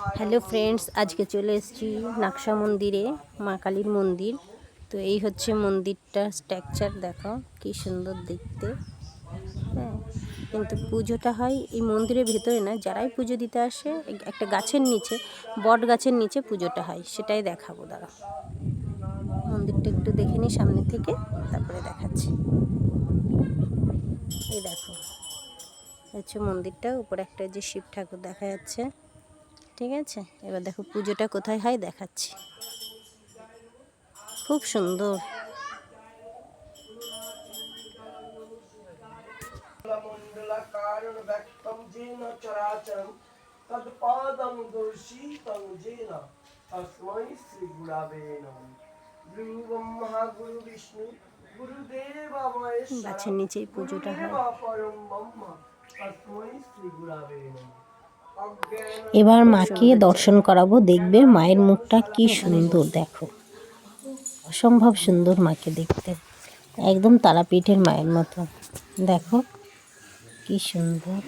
Hello friends আজকে চলে এসেছি নাকশা মন্দিরে, মা কালীর মন্দির। তো এই হচ্ছে মন্দিরটা স্ট্রাকচার, দেখো কি সুন্দর দেখতে। হ্যাঁ কিন্তু পুজোটা হয় এই মন্দিরের ভেতরে না, যারাই পুজো দিতে আসে, একটা গাছের নিচে, বট গাছের নিচে পুজোটা হয়, সেটাই দেখাবো, দাঁড়া। মন্দিরটা একটু দেখে নিই সামনে থেকে, তারপরে দেখাচ্ছি। এই দেখো হচ্ছে মন্দিরটা, উপরে একটা যে শিব ঠাকুর দেখা যাচ্ছে। ঠিক আছে? এবার দেখো পুজোটা কোথায় হয় দেখাচ্ছি। খুব সুন্দর। গাছের নিচেই পুজোটা হয়। পরম ব্রহ্মা তস্মৈ নম। এবার মাকে দর্শন করাবো, দেখবে মায়ের মুখটা কি সুন্দর, দেখো। অসম্ভব সুন্দর মাকে দেখতে। একদম তারাপীঠের মায়ের মতো। দেখো, কি সুন্দর।